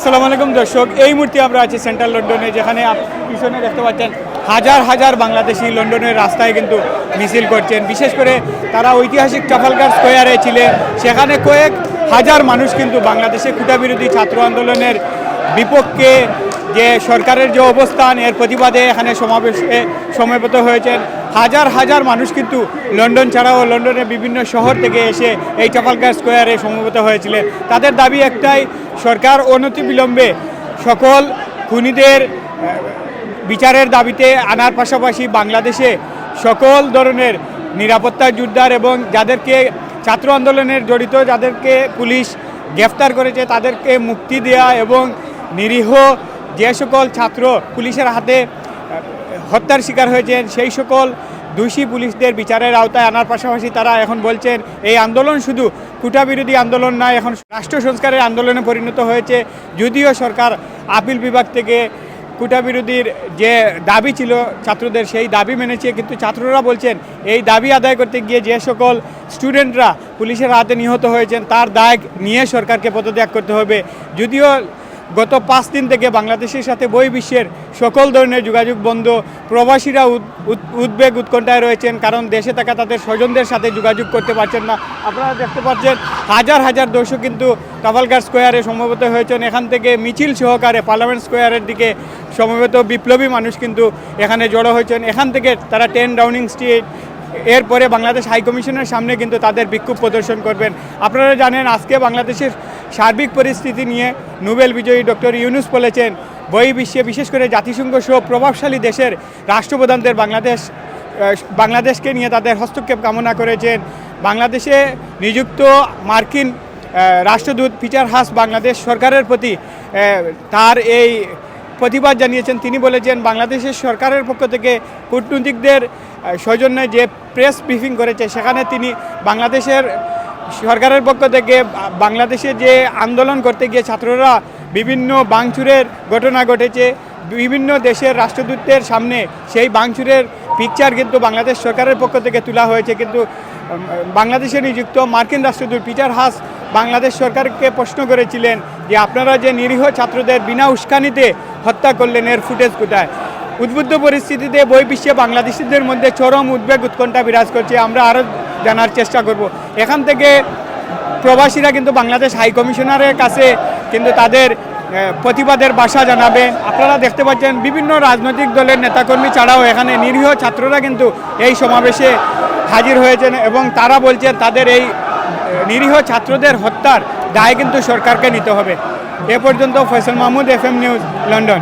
আসসালামু আলাইকুম দর্শক, এই মুহূর্তে আমরা আছি সেন্ট্রাল লন্ডনে যেখানে পিছনে দেখতে পাচ্ছেন হাজার হাজার বাংলাদেশি লন্ডনের রাস্তায় কিন্তু মিছিল করছেন। বিশেষ করে তারা ঐতিহাসিক ট্রাফালগার স্কোয়ারে ছিলেন সেখানে কয়েক হাজার মানুষ কিন্তু বাংলাদেশে বিরোধী ছাত্র আন্দোলনের বিপক্ষে যে সরকারের যে অবস্থান, এর প্রতিবাদে এখানে সমাবেশে সমবেত হয়েছেন। হাজার হাজার মানুষ কিন্তু লন্ডন ছাড়াও লন্ডনের বিভিন্ন শহর থেকে এসে এই ট্রাফালগার স্কোয়ারে সমবেত হয়েছিলেন। তাদের দাবি একটাই, সরকার অনতি বিলম্বে সকল খুনিদের বিচারের দাবিতে আনার পাশাপাশি বাংলাদেশে সকল ধরনের নিরাপত্তা জোরদার এবং যাদেরকে ছাত্র আন্দোলনের জড়িত, যাদেরকে পুলিশ গ্রেফতার করেছে, তাদেরকে মুক্তি দেয়া এবং নিরীহ যে সকল ছাত্র পুলিশের হাতে হত্যার শিকার হয়েছেন। সেই সকল দোষী পুলিশদের বিচারের আওতায় আনার পাশাপাশি তারা এখন বলছেন, এই আন্দোলন শুধু কুটা বিরোধী আন্দোলন নয়, এখন রাষ্ট্র সংস্কারের আন্দোলনে পরিণত হয়েছে। যদিও সরকার আপিল বিভাগ থেকে কুটা বিরোধীর যে দাবি ছিল ছাত্রদের, সেই দাবি মেনেছে, কিন্তু ছাত্ররা বলছেন, এই দাবি আদায় করতে গিয়ে যে সকল স্টুডেন্টরা পুলিশের হাতে নিহত হয়েছেন, তার দায় নিয়ে সরকারকে পদত্যাগ করতে হবে। যদিও গত পাঁচ দিন থেকে বাংলাদেশের সাথে বহির্বিশ্বের সকল ধরনের যোগাযোগ বন্ধ, প্রবাসীরা উদ- উদ- উদ্বেগ উৎকণ্ঠায় রয়েছেন কারণ দেশে থাকা তাদের স্বজনদের সাথে যোগাযোগ করতে পারছেন না। আপনারা দেখতে পাচ্ছেন, হাজার হাজার দর্শক কিন্তু ট্রাফালগার স্কোয়ারে সমবেত হয়েছেন। এখান থেকে মিছিল সহকারে পার্লামেন্ট স্কোয়ারের দিকে সমবেত বিপ্লবী মানুষ কিন্তু এখানে জড়ো হয়েছেন। এখান থেকে তারা টেন ডাউনিং স্ট্রিট, এরপরে বাংলাদেশ হাইকমিশনের সামনে কিন্তু তাদের বিক্ষোভ প্রদর্শন করবেন। আপনারা জানেন, আজকে বাংলাদেশের সার্বিক পরিস্থিতি নিয়ে নোবেল বিজয়ী ডক্টর ইউনুস বলেছেন বহির্বিশ্বে বিশেষ করে জাতিসংঘ সহ প্রভাবশালী দেশের রাষ্ট্রপ্রধানদের বাংলাদেশ বাংলাদেশকে নিয়ে তাদের হস্তক্ষেপ কামনা করেছেন। বাংলাদেশে নিযুক্ত মার্কিন রাষ্ট্রদূত পিটার হাস বাংলাদেশ সরকারের প্রতি তার এই প্রতিবাদ জানিয়েছেন। তিনি বলেছেন, বাংলাদেশের সরকারের পক্ষ থেকে কূটনীতিকদের সৌজন্যে যে প্রেস ব্রিফিং করেছে, সেখানে তিনি বাংলাদেশের সরকারের পক্ষ থেকে বাংলাদেশে যে আন্দোলন করতে গিয়ে ছাত্ররা বিভিন্ন বাংচুরের ঘটনা ঘটেছে, বিভিন্ন দেশের রাষ্ট্রদূতদের সামনে সেই বাংচুরের পিকচার কিন্তু বাংলাদেশ সরকারের পক্ষ থেকে তোলা হয়েছে। কিন্তু বাংলাদেশে নিযুক্ত মার্কিন রাষ্ট্রদূত পিটার হাস বাংলাদেশ সরকারকে প্রশ্ন করেছিলেন যে আপনারা যে নিরীহ ছাত্রদের বিনা উস্কানিতে হত্যা করলেন, এর ফুটেজ কোথায়? উদ্বুদ্ধ পরিস্থিতিতে বহির্বিশ্বে বাংলাদেশিদের মধ্যে চরম উদ্বেগ উৎকণ্ঠা বিরাজ করছে। আমরা আরও জানার চেষ্টা করব। এখান থেকে প্রবাসীরা কিন্তু বাংলাদেশ হাই কমিশনারের কাছে কিন্তু তাদের প্রতিবাদের বাসা জানাবেন আপনারা দেখতে পাচ্ছেন বিভিন্ন রাজনৈতিক দলের নেতাকর্মী ছাড়াও এখানে নিরীহ ছাত্ররা কিন্তু এই সমাবেশে হাজির হয়েছেন এবং তারা বলছেন তাদের এই নিরীহ ছাত্রদের হত্যার দায় কিন্তু সরকারকে নিতে হবে। এ পর্যন্ত Faisal Mahmud F news London